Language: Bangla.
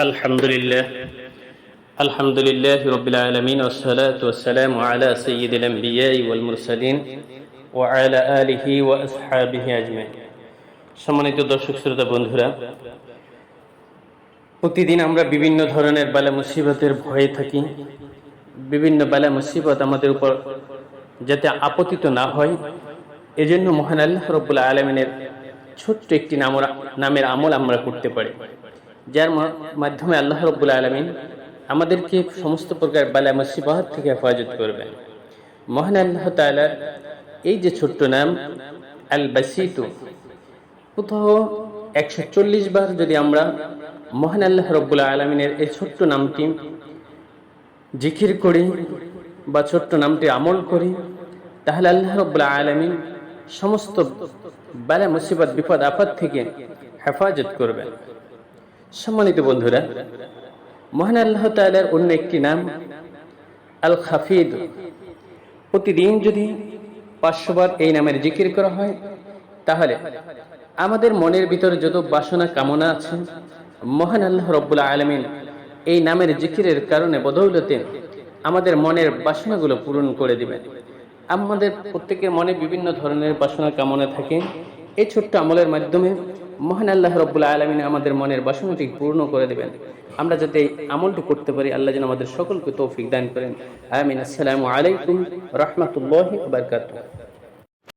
الحمد لله الحمد لله رب العالمين والصلاة والسلام على سيد الأنبياء والمرسلين وعلى آله وأصحابه أجمعين সম্মানিত দর্শক শ্রোতা বন্ধুরা প্রতিদিন আমরা বিভিন্ন ধরনের বালা মুসিবতের ভয়ে থাকি বিভিন্ন বালা মুসিবত আমাদের উপর যাতে আপতিত না হয় এজন্য মহান আল্লাহ রব্বুল আলমিনের ছোট্ট একটি নাম নামের আমল আমরা করতে পারি যার মাধ্যমে আল্লাহ রব্বুল আলমিন আমাদেরকে সমস্ত প্রকার বালা মুসিবত থেকে হেফাজত করবেন। মহান আল্লাহ তাআলার এই যে ছোট্ট নাম আল বাসিতু কোথাও একশো চল্লিশ বার যদি আমরা মহান আল্লাহ রব্বুল আলমিনের এই ছোট্ট নামটি জিকির করি বা ছোট্ট নামটি আমল করি, তাহলে আল্লাহ রব্বুল আলমিন সমস্ত বালা মুসিবত বিপদ আপদ থেকে হেফাজত করবেন। সম্মানিত বন্ধুরা, মহান আল্লাহ তাআলার অন্য একটি নাম আল খাফিদ প্রতিদিন যদি পাঁচশো বার এই নামের জিকির করা হয়, তাহলে আমাদের মনের ভিতরে যত বাসনা, কামনা আছে, মহান আল্লাহ রব্বুল আলমিন এই নামের জিকিরের কারণে, বদৌলতে আমাদের মনের বাসনাগুলো পূরণ করে দিবেন। আমাদের প্রত্যেকের মনে বিভিন্ন ধরনের বাসনা, কামনা থাকে। এই ছোট্ট আমলের মাধ্যমে মহান আল্লাহ রব্বুল্লা আলমিন আমাদের মনের বাসনাটি পূর্ণ করে দেবেন। আমরা যাতে আমলটি করতে পারি, আল্লাহ যেন আমাদের সকলকে তৌফিক দান করেন। আমিন। আসসালামু আলাইকুম রহমতুল্লাহ বারকাতুহ।